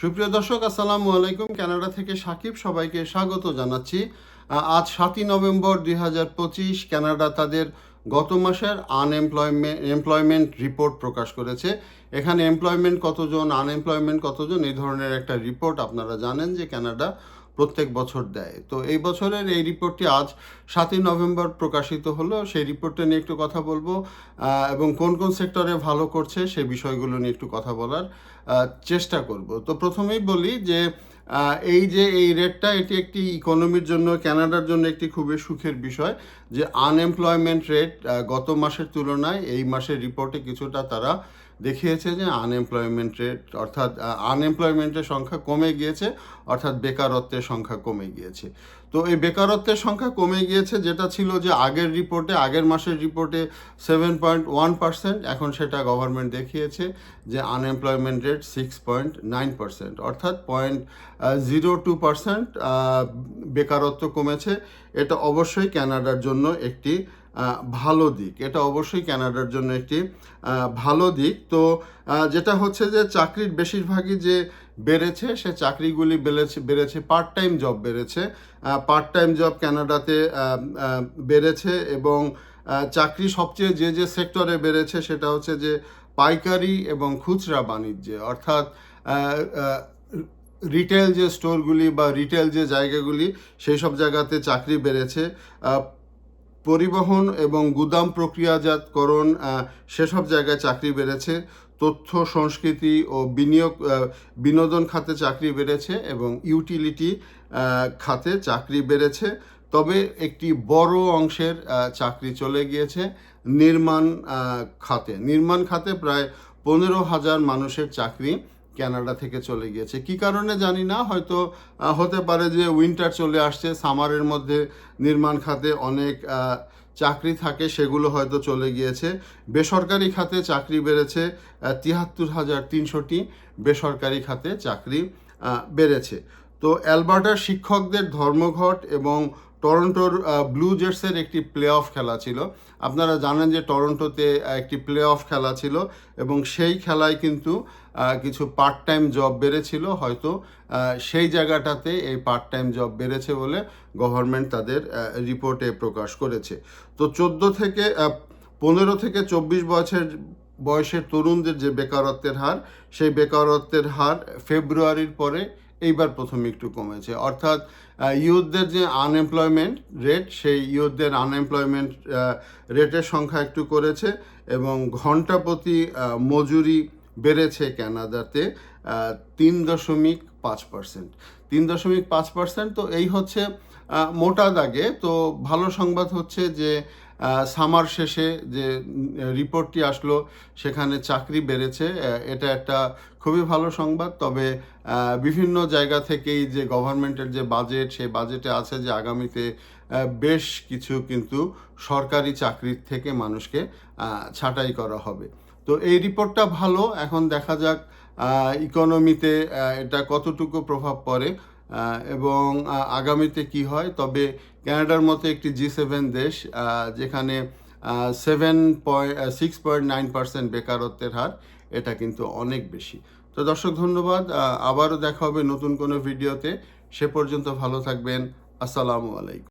সুপ্রিয় দর্শক, আসসালামু আলাইকুম। কানাডা থেকে সাকিব সবাইকে স্বাগত জানাচ্ছি। আজ সাতই নভেম্বর দুই কানাডা তাদের গত মাসের আনএমপ্লয়মেন্ট এমপ্লয়মেন্ট রিপোর্ট প্রকাশ করেছে। এখানে এমপ্লয়মেন্ট কতজন আনএমপ্লয়মেন্ট কতজন, এই ধরনের একটা রিপোর্ট আপনারা জানেন যে কানাডা প্রত্যেক বছর দেয়। তো এই বছরের এই রিপোর্টটি আজ সাতই নভেম্বর প্রকাশিত হলো। সেই রিপোর্টটা নিয়ে একটু কথা বলব এবং কোন কোন সেক্টরে ভালো করছে সেই বিষয়গুলো নিয়ে একটু কথা বলার চেষ্টা করব। তো প্রথমেই বলি যে এই যে এই রেটটা, এটি একটি ইকোনমির জন্য কানাডার জন্য একটি খুবই সুখের বিষয় যে আনএমপ্লয়মেন্ট রেট গত মাসের তুলনায় এই মাসের রিপোর্টে কিছুটা তারা দেখিয়েছে যে আনএমপ্লয়মেন্ট রেট অর্থাৎ আনএমপ্লয়মেন্টের সংখ্যা কমে গিয়েছে, অর্থাৎ বেকারত্বের সংখ্যা কমে গিয়েছে। তো এই বেকারত্বের সংখ্যা কমে গিয়েছে, যেটা ছিল যে আগের রিপোর্টে আগের মাসের রিপোর্টে সেভেন পয়েন্ট ওয়ান পার্সেন্ট এখন সেটা গভর্নমেন্ট দেখিয়েছে যে unemployment rate six point nine percent অর্থাৎ পয়েন্ট জিরো টু পার্সেন্ট বেকারত্ব কমেছে। এটা অবশ্যই ক্যানাডার জন্য একটি ভালো দিক। এটা অবশ্যই ক্যানাডার জন্য একটি ভালো দিক। তো যেটা হচ্ছে যে চাকরির বেশিরভাগই যে বেড়েছে সে চাকরিগুলি বেড়েছে বেড়েছে পার্ট টাইম জব বেড়েছে পার্ট টাইম জব আহ, বেড়েছে এবং চাকরি সবচেয়ে যে যে সেক্টরে বেড়েছে সেটা হচ্ছে যে পাইকারি এবং খুচরা বাণিজ্যে। অর্থাৎ রিটেল যে স্টোরগুলি বা রিটেল যে জায়গাগুলি সেই সব জায়গাতে চাকরি বেড়েছে। পরিবহন এবং গুদাম প্রক্রিয়াজাতকরণ সেসব জায়গায় চাকরি বেড়েছে। তথ্য, সংস্কৃতি ও বিনিয়োগ বিনোদন খাতে চাকরি বেড়েছে এবং ইউটিলিটি খাতে চাকরি বেড়েছে। তবে একটি বড় অংশের চাকরি চলে গিয়েছে নির্মাণ খাতে। নির্মাণ খাতে প্রায় পনেরো হাজার মানুষের চাকরি কানাডা থেকে চলে গিয়েছে। কি কারণে জানি না, হয়তো হতে পারে যে উইন্টার চলে আসছে সামারের মধ্যে নির্মাণ খাতে অনেক চাকরি থাকে, সেগুলো হয়তো চলে গিয়েছে। বেসরকারি খাতে চাকরি বেড়েছে তিয়াত্তর হাজার তিনশোটি বেসরকারি খাতে চাকরি বেড়েছে। তো অ্যালবার্টার শিক্ষকদের ধর্মঘট এবং টরন্টোর ব্লু জেটসের একটি প্লে অফ খেলা ছিল। আপনারা জানেন যে টরন্টোতে একটি প্লে অফ খেলা ছিল এবং সেই খেলায় কিন্তু কিছু পার্ট টাইম জব বেড়েছিল। হয়তো সেই জায়গাটাতে এই পার্ট টাইম জব বেড়েছে বলে গভর্নমেন্ট তাদের রিপোর্টে প্রকাশ করেছে। তো চোদ্দ থেকে পনেরো থেকে চব্বিশ বছরের বয়সের তরুণদের যে বেকারত্বের হার, সেই বেকারত্বের হার ফেব্রুয়ারির পরে এইবার প্রথম একটু কমেছে। অর্থাৎ ইউথদের যে আনএমপ্লয়মেন্ট রেট সেই ইউথদের আনএমপ্লয়মেন্ট রেটের সংখ্যা একটু করেছে এবং ঘণ্টা প্রতি মজুরি বেড়েছে ক্যানাডাতে তিন দশমিক পাঁচ পার্সেন্ট। তিন দশমিক পাঁচ পার্সেন্ট তো এই হচ্ছে মোটা দাগে। তো ভালো সংবাদ হচ্ছে যে সামার শেষে যে রিপোর্টটি আসলো, সেখানে চাকরি বেড়েছে। এটা একটা খুবই ভালো সংবাদ। তবে বিভিন্ন জায়গা থেকেই যে গভর্নমেন্টের যে বাজেট সেই বাজেটে আছে যে আগামীতে বেশ কিছু কিন্তু সরকারি চাকরির থেকে মানুষকে ছাঁটাই করা হবে। তো এই রিপোর্টটা ভালো। এখন দেখা যাক ইকোনমিতে এটা কতটুকু প্রভাব পড়ে। এবং আগামীতে কি হয়? তবে ক্যানাডার মতো একটি জি সেভেন দেশ যেখানে seven point six point nine percent বেকারত্বের হার, এটা কিন্তু অনেক বেশি। তো দর্শক, ধন্যবাদ। আবারও দেখা হবে নতুন কোনো ভিডিওতে। সে পর্যন্ত ভালো থাকবেন। আসসালামু আলাইকুম।